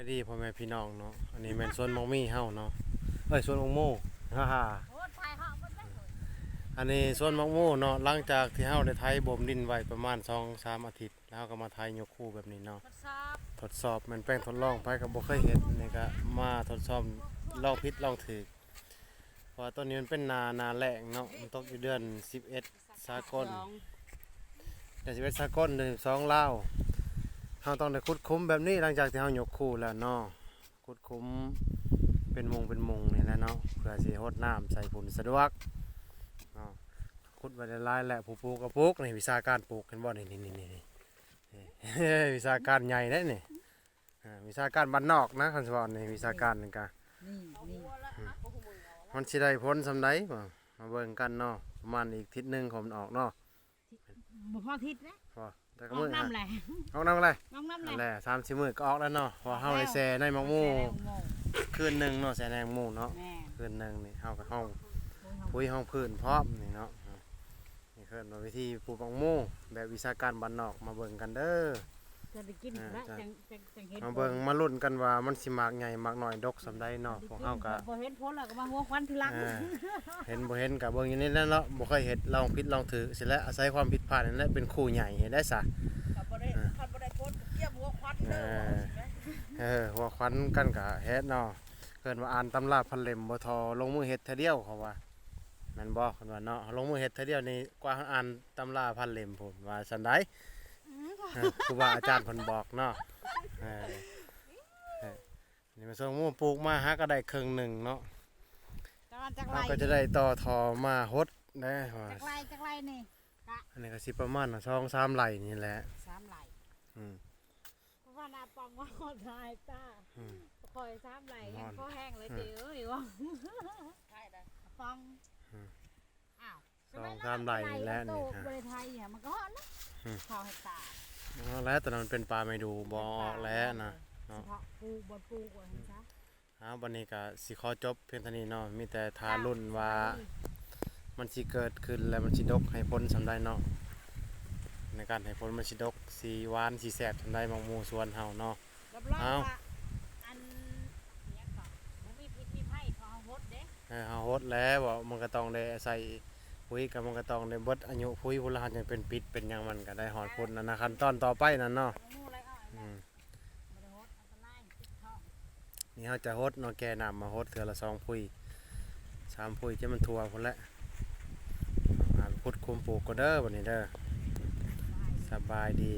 ายดีพ่อแม่พี่น้องเนาะ อันนี้แม่นสวนมองมี่เฮาเนาะ เอ้ยสวนมองโม่ฮ่าฮ่าโอ้ทายเหาะมันได้เลยอันนี้สวนมองโม่เนาะ หลังจากที่เฮาได้ไถบ่มดินไว้ประมาณ2-3อาทิตย์ แล้วก็มาไถยกคู่แบบนี้เนาะ ทดสอบทดสอบแมันแป้งทดลองไปก็บ่เคยเห็นนี่ก็มาทดสอบลองผิดลองถูกเพราะว่าต้นนี้มันเป็นนานาแรงเนาะ มันตกอยู่เดือน11สากลเดือน11สากลเดือน12ลาว เฮาต้องได้ขุดคุ้มแบบนี้หลังจากที่เฮายกคู่แล้วเนาะขุดคุ้มเป็นมุงเป็นมุงนี่แหละเนาะเพื่อสิรดน้ำใส่ผลสะดวกเนาะขุดไว้หลายๆแหละผู้ปลูกก็ปลูกนี่วิชาการปลูกเห็นบ่นี่นี่นี่นี่นี่วิชาการใหญ่ได้นี่อ่าวิชาการบ้านนอกนะคันสิว่านี่วิชาการนี่ก็นี่นี่มันสิได้ผลสำใดบ่มาเบิ่งกันเนาะประมาณอีกทิศหนึงของมันออกเนาะ บ่พอทิศนะพอแต่ก็น้อมื้งอน้ำแหละออกน้ำอะไรน้องน้ำแหนั่ละนแหละสามสิมื้อก็ออกแล้วเนาะเพอเฮาได้แซ่ในมังมูคืนหนึงเนาะแซ่ในมังมูเนาะแม่คืนหนึงนี่เฮาก็ห้องปุ๋ยห้องพื้นพร้อมนี่เนาะนี่คือว่าวิธีปลูกมังมูแบบวิชาการบ้านนอกมาเบิ่งกันเด้อ จะได้กินแล้วจังจังจังเห็นมาเบิ่งมาลุ้นกันว่ามันสิมากใหญ่มากน้อยดกสำใดเนาะพวกเฮาก็พอเห็นผลแล้วก็มาหัวควันทีหลังเออเห็นบ่เห็นก็เบิ่งอยู่นี่แหล้วเนาะบ่เคยเฮ็ดลองผิดลองถือสิแล้วอาศัยความผิดพลาดนั่นแหละเป็นครูใหญ่เฮ็ดได้ซะ ขับบ่ได้ขับบ่ได้พ้นเกี่ยมหัวควันเอเด้ออเออหัวควันกันก็เฮ็ดเนาะเกินว่าอ่านตำราพันเล่มบ่ทอลงมือเฮ็ดเทื่อเดียวเขาว่าแม่นบ่เพิ่นว่าเนาะลงมือเฮ็ดเทื่อเดียวนี่กว่าอ่านตำราพันเล่มพุ่นว่าซั่นใด เออครูบาอาจารย์เพิ่นบอกเนาะเออเออนี่มาส่งหมู่ปลูกมาหาก็ได้ครึ่งหนึงเนาะจังจังไรเราก็จะได้ต่อทอมาฮดได้ว่าจังไรจังไรนี่อันนี้ก็สิประมาณสองสามไหลนี่แหละสามไหลอืม เพราะว่านาปองว่าหอดทายตาอืม คอยสามไหลนยัองนคอแห้งเลยเด้อเอ้ยว่าใช่ได้ปองอ้าวสองสามไหลนี่แหละนี่ตู้ฮะ บริไทยอะมันก็ฮอดนะอืมข้าวให้ตา เอาแล้วแต่นั้นมันเป็นปลาไม่ดูบออกแล้วนะเฉพาะปูบนปูก่อนนะเอาวันนี้ก็สิขอจบเพียงเท่านี้เนาะมีแต่ทารุ่นว่ามันสิเกิดขึ้นแล้วมันสิดกให้พ้นสำได้เนาะในการให้พ้นมันสิดกสีหวานสีแสบสำได้มังมูสวนเฮาเนาะ รับรองเอาว่าอันเนี้ยก่อนมันมีพิษมีไผ่ของเฮาฮดเด้เออเฮาฮดแล้วว่ามันก็ต้องได้ใส่ คุยกับมันก็ต้องในเบิดอายุคุยพุลหันจังเป็นปิดเป็นยังมันก็ได้หอดพ้นนั่นนะขั้นตอนต่อไปนั่นเนาะอืมนี่เขาจะฮดเนาะแกนำมาฮดเถือละสองพุยสามพุยจะมันทัวคนละพุดคุมปลูกก็เด้อวันนี้เด้อสบายดี